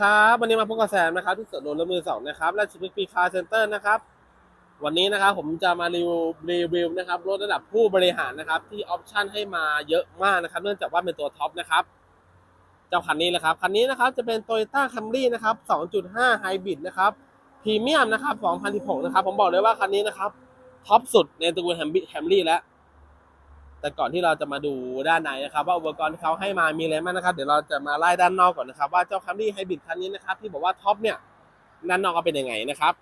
ครับวันนี้มาพบกับแซมนะครับที่สวนรถมือสองนะครับและชิปปี้คาร์เซ็นเตอร์นะครับวันนี้นะครับผมจะมารีวิวรีวิวนะครับรถระดับผู้บริหารนะครับที่ออปชั่นให้มาเยอะมากนะครับ เนื่องจากว่าเป็นตัวท็อปนะครับเจ้าคันนี้นะครับคันนี้นะครับจะเป็น Toyota Camry นะครับ 2.5 Hybrid นะครับพรีเมียมนะครับ 2016 นะครับผมบอกเลยว่าคันนี้นะครับท็อปสุดในตระกูลแฮมแฮมรี่แล้ว แต่ก่อนที่เราจะมาดูด้านในนะครับ ว่าอุปกรณ์ที่เขาให้มามีอะไรบ้างนะครับ เดี๋ยวเราจะมาไล่ด้านนอกก่อนนะครับ ว่าเจ้า Camry Hybrid คันนี้นะครับ ที่บอกว่าท็อปเนี่ยด้านนอกก็เป็นยังไงนะครับ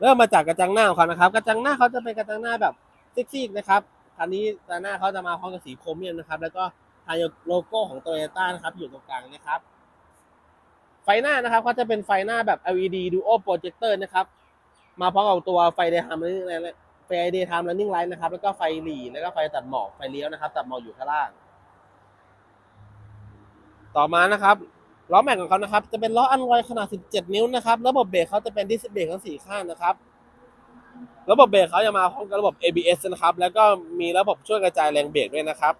เริ่มมาจากกระจังหน้าของเขานะครับ กระจังหน้าเขาจะเป็นกระจังหน้าแบบซิกซี่นะครับคันนี้กระจังหน้าเขาจะมาพร้อมกับสีโครเมียมนะครับ แล้วก็ทายโลโก้ของโตโยต้านะครับ อยู่ตรงกลางนะครับ ไฟหน้านะครับเขาจะเป็นไฟหน้าแบบ LED Duo Projector นะครับ มาพร้อมกับตัวไฟ Daytime Running Light ไฟ Daytime Running Light นะครับ แล้วก็ไฟหลีแล้วก็ไฟตัดหมอก ไฟเลี้ยวนะครับ ตัดหมอกอยู่ข้างล่าง ต่อมานะครับล้อแม็กของเขานะครับ จะเป็นล้ออันลอยขนาด 17 นิ้วนะครับ ระบบเบรกเขาจะเป็นดิสเบรกทั้ง 4 ข้างนะครับ ระบบเบรกเขาจะมาพร้อมกับระบบ ABS นะครับ แล้วก็มีระบบช่วยกระจายแรงเบรกด้วยนะครับ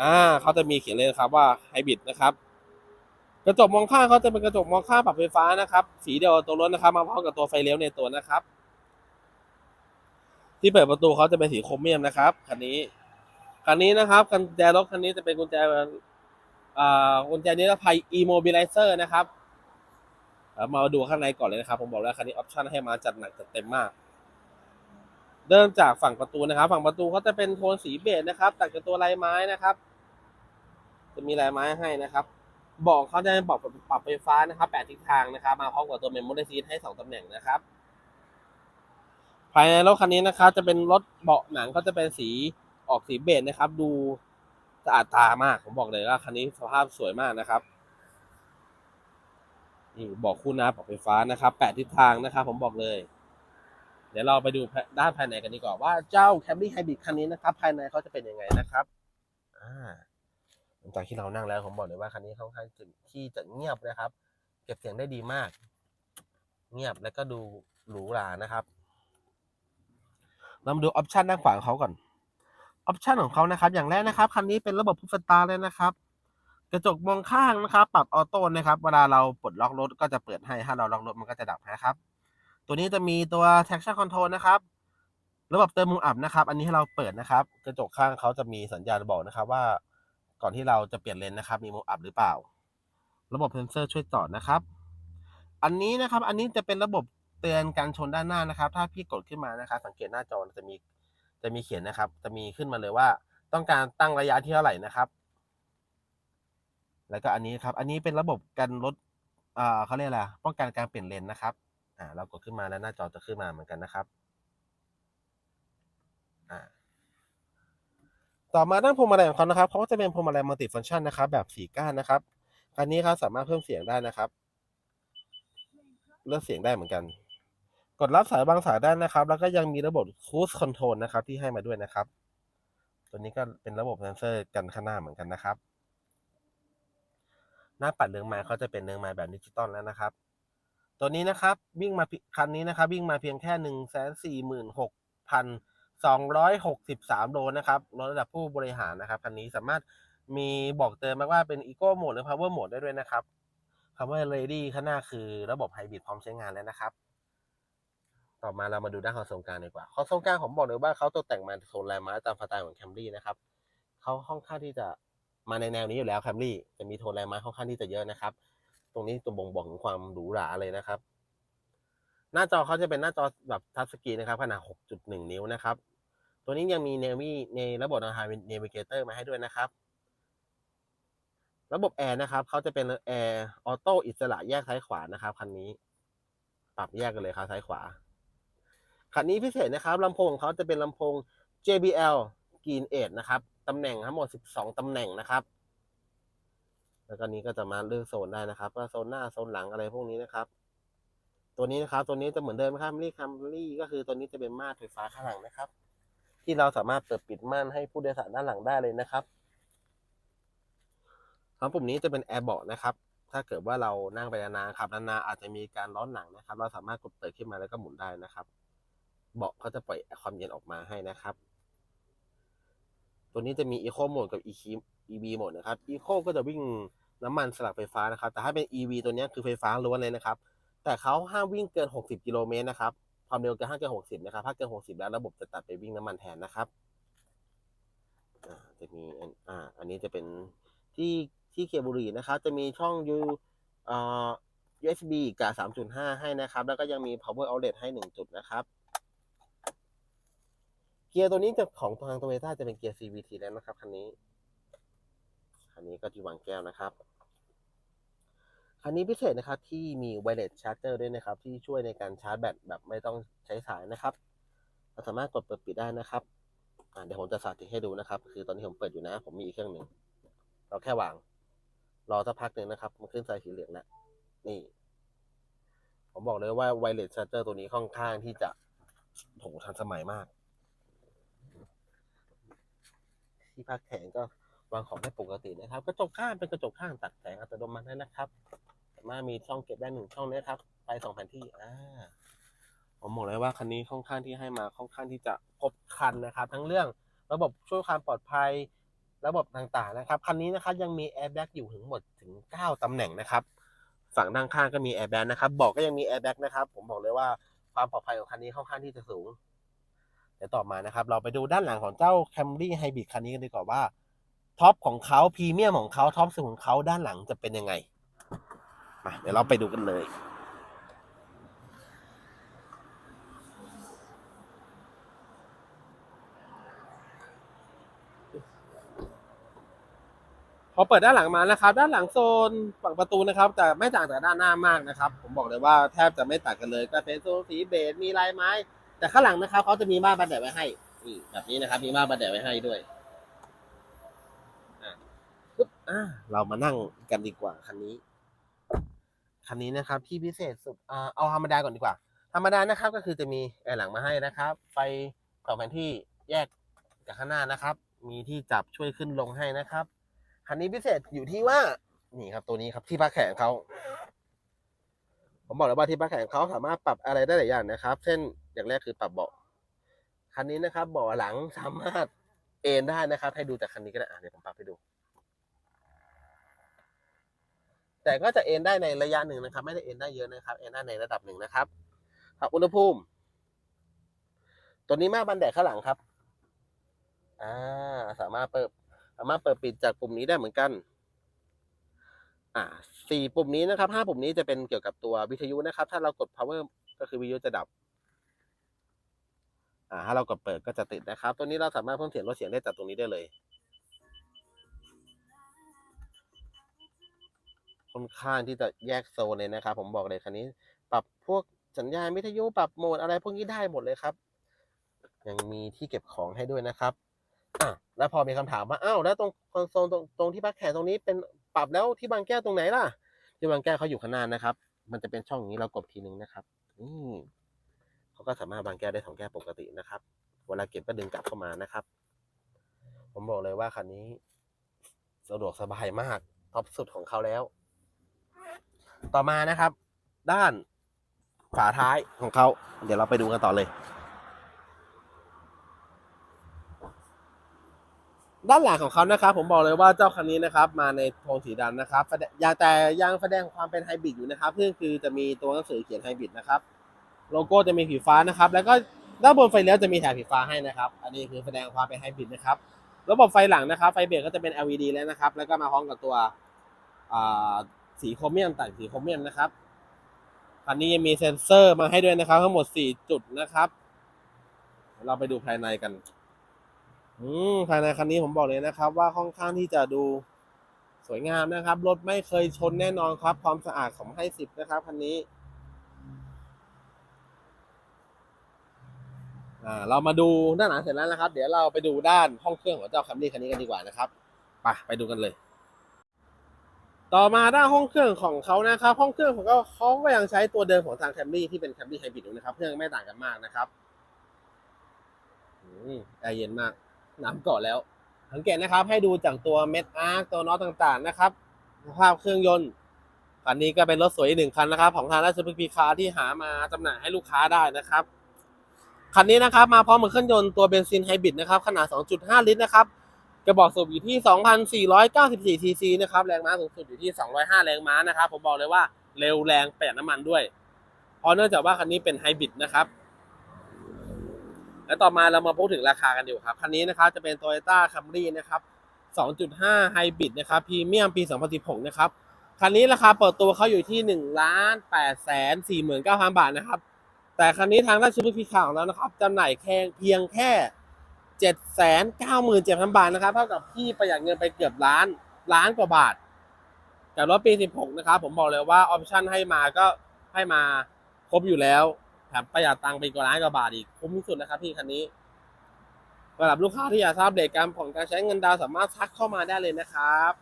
อ่าเขาจะมีเขียนเลยนะครับว่าไฮบริดนะครับ กระจกมองข้างเขาจะเป็นกระจกมองข้างปรับไฟฟ้านะครับ สีเดียวกับตัวรถนะครับ มาพร้อมกับตัวไฟเลี้ยวในตัวนะครับ ที่เปิดประตูเขาจะเป็นสีโครเมียมนะครับคันนี้คันนี้นะครับกุญแจรถคันนี้จะเป็นกุญแจอ่ากุญแจนิรภัย e-mobilizer นะครับมาดูข้างในก่อนเลยนะครับ ผมบอกแล้วคันนี้ออปชั่นให้มาจัดหนักจัดเต็มมากเริ่มจากฝั่งประตูนะครับ ฝั่งประตูเขาจะเป็นโทนสีเบจนะครับตัดกับตัวลายไม้นะครับ จะมีลายไม้ให้นะครับบอกเขาจะเป็นบอกปรับไฟฟ้านะครับแปดทิศทางนะครับ มาพร้อมกับตัวเมมโมรี่ซีทให้สองตำแหน่งนะครับ ภายในรถคันนี้นะครับจะเป็นรถเบาะหนังก็จะเป็นสีออกสีเบจนะครับ ดูสะอาดตามากผมบอกเลยว่าคันนี้สภาพสวยมากนะครับนี่บอกคู่หน้าปรับไฟฟ้านะครับแปดทิศทางนะครับ ผมบอกเลย เดี๋ยวเราไปดูด้านภายในกันดีกว่าว่าเจ้า Camry Hybrid คันนี้นะครับ ภายในเขาจะเป็นยังไงนะครับอ่าหลังจากที่เรานั่งแล้วผมบอกเลยว่าคันนี้ค่อนข้างที่จะเงียบนะครับ เก็บเสียงได้ดีมาก เงียบแล้วก็ดูหรูหรานะครับ เรามาดูออปชันด้านขวาของเขาก่อนออปชันของเขานะครับ อย่างแรกนะครับคันนี้เป็นระบบพุฟสตาร์เลยนะครับ กระจกมองข้างนะครับ ปรับออโต้นะครับ เวลาเราปลดล็อกรถก็จะเปิดให้ ถ้าเราล็อกรถมันก็จะดับนะครับ ตัวนี้จะมีตัว traction control นะครับ ระบบเติมมุมอับนะครับ อันนี้ให้เราเปิดนะครับ กระจกข้างเขาจะมีสัญญาณบอกนะครับ ว่าก่อนที่เราจะเปลี่ยนเลนนะครับ มีมุมอับหรือเปล่า ระบบเซนเซอร์ช่วยจอดนะครับ อันนี้นะครับ อันนี้จะเป็นระบบ เตือนการชนด้านหน้านะครับ ถ้าพี่กดขึ้นมานะครับ สังเกตหน้าจอจะมีจะมีเขียนนะครับ จะมีขึ้นมาเลยว่า ต้องการตั้งระยะที่เท่าไหร่นะครับ แล้วก็อันนี้ครับ อันนี้เป็นระบบการลดอ่าเขาเรียกอะไรป้องกันการเปลี่ยนเลนนะครับอ่าเรากดขึ้นมาแล้วหน้าจอจะขึ้นมาเหมือนกันนะครับอ่าต่อมาด้านพวงมาลัยของเขานะครับเขาก็จะเป็นพวงมาลัยมัลติฟังก์ชันนะครับ แบบสี่ก้านนะครับคันนี้ครับสามารถเพิ่มเสียงได้นะครับ เลือกเสียงได้เหมือนกัน กดรับสายบางสายได้นะครับ แล้วก็ยังมีระบบ Cruise Control นะครับ ที่ให้มาด้วยนะครับ ตัวนี้ก็เป็นระบบเซนเซอร์กันข้างหน้าเหมือนกันนะครับ หน้าปัดเรืองไม้เขาจะเป็นเรืองไม้แบบดิจิตอลแล้วนะครับ ตัวนี้นะครับวิ่งมาคันนี้นะครับ วิ่งมาเพียงแค่หนึ่งแสนสี่หมื่นหกพันสองร้อยหกสิบสามโลนะครับรถระดับผู้บริหารนะครับคันนี้สามารถมีบอกเตือนมาว่าเป็น Eco Mode หรือ Power Mode ได้ด้วยนะครับคำว่า Ready ข้างหน้าคือระบบไฮบริดพร้อมใช้งานแล้วนะครับ ต่อมาเรามาดูด้านคอนโซลกลางดีกว่าคอนโซลกลางผมบอกเลยว่าเขาตกแต่งมาโซนแลนด์มาร์ตามสไตล์ของ Camry นะครับเขาค่อนข้างที่จะมาในแนวนี้อยู่แล้ว Camry จะมีโทนแลนด์มาร์คค่อนข้างที่จะเยอะนะครับ ตรงนี้ตัวบ่งบอกถึงความหรูหราเลยนะครับ หน้าจอเขาจะเป็นหน้าจอแบบทัชสกรีนนะครับขนาด 6.1 นิ้วนะครับ ตัวนี้ยังมีเนวีในระบบนาวิเนวิเกเตอร์มาให้ด้วยนะครับ ระบบแอร์นะครับเขาจะเป็นแอร์ออโต้อิสระแยกซ้ายขวานะครับคันนี้ ปรับแยกกันเลยครับซ้ายขวา คันนี้พิเศษนะครับลำโพงของเขาจะเป็นลำโพง JBL Green Edge นะครับตำแหน่งทั้งหมด 12 ตำแหน่งนะครับ แล้วก็นี้ก็จะมาเลือกโซนได้นะครับว่าโซนหน้าโซนหลังอะไรพวกนี้นะครับ ตัวนี้นะครับ ตัวนี้จะเหมือนเดิมครับรีคัมรี่ก็คือตัวนี้จะเป็นม่านไฟฟ้าข้างหลังนะครับ ที่เราสามารถเปิดปิดม่านให้ผู้โดยสารด้านหลังได้เลยนะครับทั้งปุ่มนี้จะเป็นแอร์เบาะนะครับ ถ้าเกิดว่าเรานั่งไปนานๆขับนานๆอาจจะมีการร้อนหนังนะครับ เราสามารถกดเปิดขึ้นมาแล้วก็หมุนได้นะครับ เบาะเขาจะปล่อยความเย็นออกมาให้นะครับ ตัวนี้จะมี Eco Mode กับ EV Mode นะครับ Eco ก็จะวิ่งน้ำมันสลักไฟฟ้านะครับ แต่ถ้าเป็น EV ตัวนี้คือไฟฟ้าล้วนเลยนะครับ แต่เขาห้ามวิ่งเกิน 60 กิโลเมตรนะครับ ความเร็วเกินห้าเกิน60 นะครับ ถ้าเกิน 60 แล้วระบบจะตัดไปวิ่งน้ำมันแทนนะครับจะมีอันอ่า อันนี้จะเป็นที่ที่เคบุรีนะครับ จะมีช่อง U เอ่อ USB กับ 3.5 ให้นะครับ แล้วก็ยังมี power outlet ให้ 1 จุดนะครับ กียร์ตัวนี้จะของทางโตโยต้าจะเป็นเกียร์ CVT แล้วนะครับคันนี้ คันนี้ก็ที่วางแก้วนะครับ คันนี้พิเศษนะครับที่มีไวเลสชาร์เจอร์ด้วยนะครับ ที่ช่วยในการชาร์จแบตแบบไม่ต้องใช้สายนะครับ เราสามารถกดเปิดปิดได้นะครับเดี๋ยวผมจะสาธิตให้ดูนะครับ คือตอนนี้ผมเปิดอยู่นะ ผมมีอีกเครื่องหนึ่ง เราแค่วาง รอสักพักหนึ่งนะครับ มันขึ้นไฟสีเหลืองแล้วนี่ ผมบอกเลยว่าไวเลสชาร์เจอร์ตัวนี้ค่อนข้างที่จะโหทันสมัยมาก ที่พักแขนก็วางของได้ปกตินะครับ กระจกข้างเป็นกระจกข้างตัดแสงอัตโนมัตินะครับสามารถมีช่องเก็บได้หนึ่งช่องนะครับไฟสองแผ่นที่อ่าผมบอกเลยว่าคันนี้ค่อนข้างที่ให้มาค่อนข้างที่จะครบครันนะครับ ทั้งเรื่องระบบช่วยความปลอดภัยระบบต่างๆนะครับคันนี้นะครับยังมีแอร์แบ็กอยู่ถึงหมดถึง 9 ตำแหน่งนะครับ ฝั่งด้านข้างก็มีแอร์แบ็กนะครับเบอกก็ยังมีแอร์แบ็กนะครับ ผมบอกเลยว่าความปลอดภัยของคันนี้ค่อนข้างที่จะสูง เดี๋ยวต่อมานะครับ เราไปดูด้านหลังของเจ้า Camry Hybrid คันนี้กันดีกว่าว่าท็อปของเขาพรีเมียมของเขาท็อปสุดของเขาด้านหลังจะเป็นยังไงมาเดี๋ยวเราไปดูกันเลยพอเปิดด้านหลังมานะครับ ด้านหลังโซนฝั่งประตูนะครับแต่ไม่ต่างจากด้านหน้ามากนะครับ ผมบอกเลยว่าแทบจะไม่ต่างกันเลยก็เป็นโซนสีเบจมีลายไม้ แต่ข้างหลังนะครับเขาจะมีม่านบันแดดไว้ให้นี่แบบนี้นะครับ มีม่านบันแดดไว้ให้ด้วยปึ๊บอ่าเรามานั่งกันดีกว่าคันนี้ คันนี้นะครับ ที่พิเศษสุดอ่าเอาธรรมดาก่อนดีกว่า ธรรมดานะครับ ก็คือจะมีแอร์หลังมาให้นะครับ ไฟสองแผนที่แยกจากข้างหน้านะครับ มีที่จับช่วยขึ้นลงให้นะครับ คันนี้พิเศษอยู่ที่ว่า นี่ครับตัวนี้ครับที่พักแขนเขา ผมบอกเลยว่าที่พักแขนเขาสามารถปรับอะไรได้หลายอย่างนะครับ เช่นอย่างแรกคือปรับเบาะคันนี้นะครับเบาะหลังสามารถเอนได้นะครับ ให้ดูจากคันนี้ก็ได้อะเดี๋ยวผมปรับให้ดู แต่ก็จะเอนได้ในระยะหนึ่งนะครับ ไม่ได้เอนได้เยอะนะครับ เอนได้ในระดับหนึ่งนะครับปรับอุณหภูมิ ตัวนี้มาบันแดดข้างหลังครับอ่าสามารถเปิดสามารถเปิดปิดจากปุ่มนี้ได้เหมือนกัน อ่าสี่ปุ่มนี้นะครับห้าปุ่มนี้จะเป็นเกี่ยวกับตัววิทยุนะครับ ถ้าเรากด power ก็คือวิทยุจะดับอ่าถ้าเรากดเปิดก็จะติดนะครับ ตัวนี้เราสามารถเพิ่มเสียงลดเสียงได้จากตรงนี้ได้เลย ค่อนข้างที่จะแยกโซนเลยนะครับ ผมบอกเลยคันนี้ ปรับพวกสัญญาณวิทยุปรับโหมดอะไรพวกนี้ได้หมดเลยครับ ยังมีที่เก็บของให้ด้วยนะครับอะแล้วพอมีคำถามว่าอ้าวแล้วตรงคอนโซลตรงตรงที่พักแขนตรงนี้เป็น ปรับแล้วที่บางแก้วตรงไหนล่ะ ที่บางแก้วเขาอยู่ข้างหน้านะครับ มันจะเป็นช่องอย่างนี้เรากดทีนึงนะครับนี่เขาก็สามารถบางแก้วได้สองแก้วปกตินะครับ เวลาเก็บก็ดึงกลับเข้ามานะครับ ผมบอกเลยว่าคันนี้ สะดวกสบายมากท็อปสุดของเขาแล้ว ต่อมานะครับ ด้านฝาท้ายของเขา เดี๋ยวเราไปดูกันต่อเลย ด้านหลังของเขานะครับผมบอกเลยว่าเจ้าคันนี้นะครับมาในโทนสีดำนะครับแสดงยังแต่ยังแสดงความเป็นไฮบริดอยู่นะครับซึ่งคือจะมีตัวหนังสือเขียนไฮบริดนะครับโลโก้จะมีสีฟ้านะครับ แล้วก็ด้านบนไฟเลี้ยวจะมีแถบสีฟ้าให้นะครับ อันนี้คือแสดงความเป็นไฮบริดนะครับระบบไฟหลังนะครับไฟเบรกก็จะเป็น LED แล้วนะครับ แล้วก็มาพร้อมกับตัวสีโครเมียมต่างสีโครเมียมนะครับคันนี้ยังมีเซ็นเซอร์มาให้ด้วยนะครับ ทั้งหมด 4 จุดนะครับ เราไปดูภายในกัน อืมภายในคันนี้ผมบอกเลยนะครับ ว่าค่อนข้างที่จะดูสวยงามนะครับ รถไม่เคยชนแน่นอนครับ ความสะอาดของให้สิบนะครับคันนี้่าเรามาดูด้านหลังเสร็จแล้วนะครับ เดี๋ยวเราไปดูด้านห้องเครื่องของเจ้าคัมรี่คันนี้กันดีกว่านะครับไปไปดูกันเลย ต่อมาด้านห้องเครื่องของเขานะครับ ห้องเครื่องของเขาเขาก็ยังใช้ตัวเดิมของทางแคมรี่ที่เป็นแคมรี่ไฮบริดอยู่นะครับ เครื่องไม่ต่างกันมากนะครับอืมแอร์เย็นมาก น้ำเกาะแล้ว สังเกตนะครับให้ดูจากตัวเม็ดอาร์คตัวน็อตต่างๆนะครับสภาพเครื่องยนต์คันนี้ก็เป็นรถสวยอีกหนึ่งคันนะครับ ของทางราชพฤกษ์พีคาที่หามาจำหน่ายให้ลูกค้าได้นะครับคันนี้นะครับมาพร้อมกับเครื่องยนต์ตัวเบนซินไฮบริดนะครับขนาด 2.5 ลิตรนะครับกระบอกสูบอยู่ที่ 2,494ซีซีนะครับแรงม้าสูงสุดอยู่ที่ 205 แรงม้านะครับผมบอกเลยว่าเร็วแรงประหยัดน้ำมันด้วยเพราะเนื่องจากว่าคันนี้เป็นไฮบริดนะครับ แล้วต่อมาเรามาพูดถึงราคากันดีกว่าครับ คันนี้นะครับจะเป็น Toyota Camry นะครับ 2.5ไฮบริดนะครับพรีเมียมปี 2016 นะครับ คันนี้ราคาเปิดตัวเขาอยู่ที่1ล้าน8แสน49,000 บาทนะครับ แต่คันนี้ทางด้านซูเปอร์พีคาร์ของเรานะครับจำหน่ายแค่เพียงแค่ 797,000 บาทนะครับ เท่ากับพี่ประหยัดเงินไปเกือบล้านล้านกว่าบาทกับรถปี 16 นะครับ ผมบอกเลยว่าออปชั่นให้มาก็ให้มาครบอยู่แล้ว แถมประหยัดตังค์ไปกว่าล้านกว่าบาทอีกคุ้มที่สุดนะครับพี่คันนี้สำหรับลูกค้าที่อยากทราบเดทการผ่อนการใช้เงินดาวสามารถทักเข้ามาได้เลยนะครับ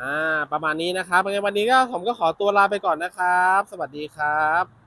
อ่าประมาณนี้นะครับงั้นวันนี้ก็ผมก็ขอตัวลาไปก่อนนะครับ สวัสดีครับ